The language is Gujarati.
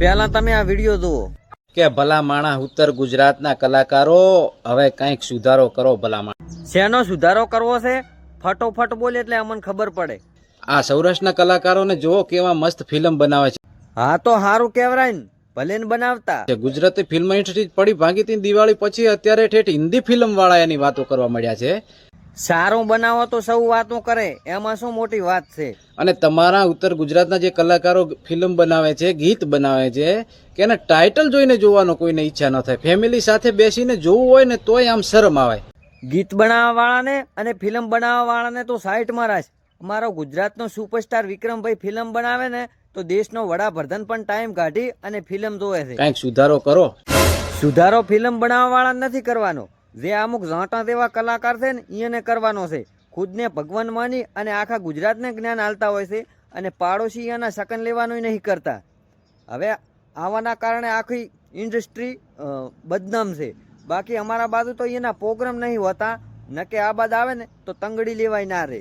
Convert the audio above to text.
પહેલા તમે આ વીડિયો જુઓ. કે ભલા માણા ઉત્તર ગુજરાતના કલાકારો હવે કંઈક સુધારો કરો ભલા માણા શેનો સુધારો કરવો છે? ફટોફટ બોલે એટલે અમને ખબર પડે. આ સૌરાષ્ટ્રના કલાકારોને જુઓ કેવા મસ્ત ફિલ્મ બનાવે છે. હા તો સારું કહેવાય ને. ભલે ને બનાવતા. ગુજરાતી ફિલ્મ ઇન્ડસ્ટ્રી પડી ભાંગી દિવાળી પછી અત્યારે ઠેઠ હિન્દી ફિલ્મ વાળા એની વાતો કરવા મળ્યા છે. સારું બનાવો તો સૌ વાતો કરે એમાં શું મોટી વાત છે? અને તમારા ઉત્તર ગુજરાતના જે કલાકારો ફિલ્મ બનાવે છે ગીત બનાવે છે કે એને ટાઇટલ જોઈને જોવાનો કોઈને ઈચ્છા ન થાય ફેમિલી સાથે બેસીને જોવું હોય ને તોય આમ શરમ આવે. ગીત બનાવવા વાળાને અને ફિલ્મ બનાવવા વાળાને તો સાઈડમાં રાખ અમારો ગુજરાતનો સુપરસ્ટાર વિક્રમભાઈ ફિલ્મ બનાવે ને તો દેશનો વડાપ્રધાન પણ ટાઈમ કાઢી અને ફિલ્મ જોવે છે. કાંઈક સુધારો કરો. સુધારો ફિલ્મ બનાવવા વાળા નથી કરવાનો. જે અમુક ઝાંટા તેવા કલાકાર છે ને એને કરવાનો છે. ખુદને ભગવાન માની અને આખા ગુજરાતને જ્ઞાન હાલતા હોય છે અને પાડોશી એના શકન લેવાનું નહીં કરતા. હવે આવાના કારણે આખી ઇન્ડસ્ટ્રી બદનામ છે. બાકી અમારા બાજુ તો એના પ્રોગ્રામ નહીં હોતા. નકે આ બાદ આવે ને, તો તંગડી લેવાય ના રહે